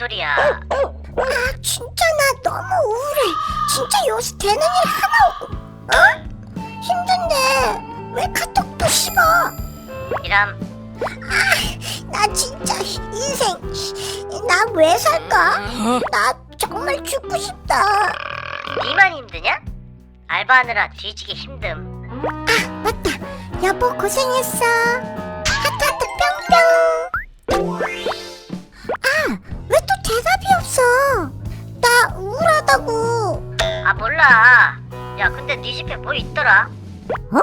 뭔 개소리야? 아 진짜 나 너무 우울해 진짜 요새 되는 일 하나 없고 어? 힘든데 왜 카톡도 씹어 이람 나 진짜 인생 나 왜 살까 나 정말 죽고 싶다 니만 힘드냐? 알바하느라 뒤지게 힘듦. 맞다 여보 고생했어 하트 하트 뿅뿅 아 없어. 나 우울하다고. 아 몰라. 야 근데 네 집에 뭐 있더라? 어?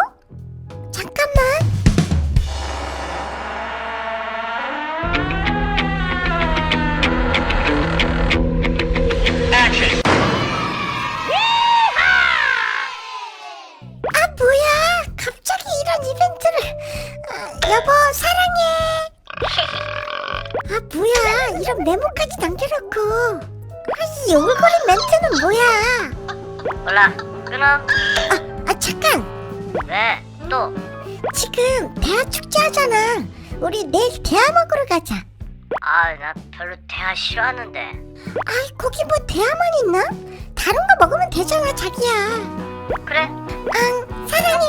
잠깐만. 아 뭐야. 갑자기 이런 이벤트를. 아, 여보 사랑해. 아 뭐야 이런 메모까지 남겨놓고 아이 오글거린 멘트는 뭐야 몰라. 끊어. 아 잠깐 왜? 또? 지금 대하 축제 하잖아 우리 내일 대하 먹으러 가자 아 나 별로 대화 싫어하는데. 아이 거기 뭐 대하만 있나? 다른 거 먹으면 되잖아 자기야 그래. 응 사랑해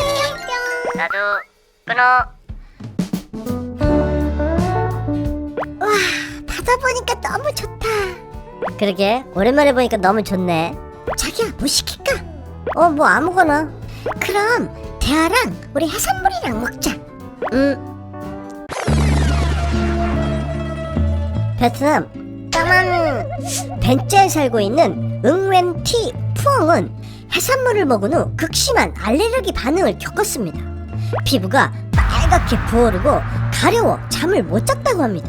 나도 끊어. 와 바다 보니까 너무 좋다 그러게 오랜만에 보니까 너무 좋네. 자기야 뭐 시킬까? 어 뭐 아무거나. 그럼 대하랑 우리 해산물이랑 먹자 음. 베트남 까만 벤짜에 살고 있는 응웬 티 푸엉은 해산물을 먹은 후 극심한 알레르기 반응을 겪었습니다. 피부가 빨갛게 부어오르고 가려워 잠을 못 잤다고 합니다.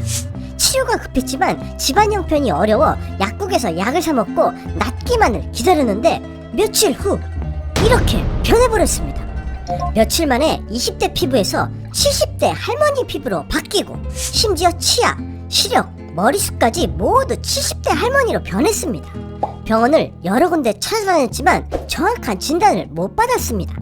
치료가 급했지만 집안 형편이 어려워 약국에서 약을 사 먹고 낫기만을 기다렸는데 며칠 후 이렇게 변해버렸습니다. 며칠 만에 20대 피부에서 70대 할머니 피부로 바뀌고 심지어 치아, 시력, 머리숱까지 모두 70대 할머니로 변했습니다. 병원을 여러 군데 찾아다녔지만 정확한 진단을 못 받았습니다.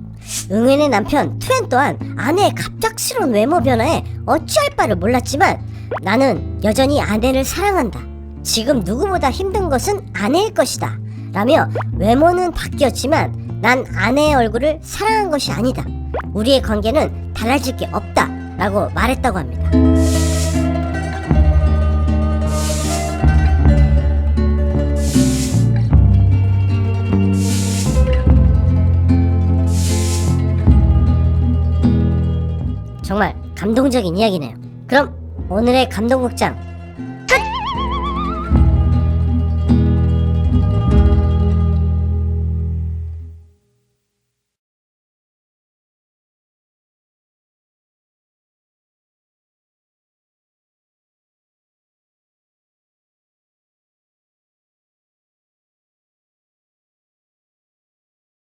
응웬의 남편 투엔 또한 아내의 갑작스러운 외모 변화에 어찌할 바를 몰랐지만 나는 여전히 아내를 사랑한다. 지금 누구보다 힘든 것은 아내일 것이다. 라며 외모는 바뀌었지만 난 아내의 얼굴을 사랑한 것이 아니다. 우리의 관계는 달라질 게 없다. 라고 말했다고 합니다. 정말 감동적인 이야기네요. 그럼 오늘의 감동극장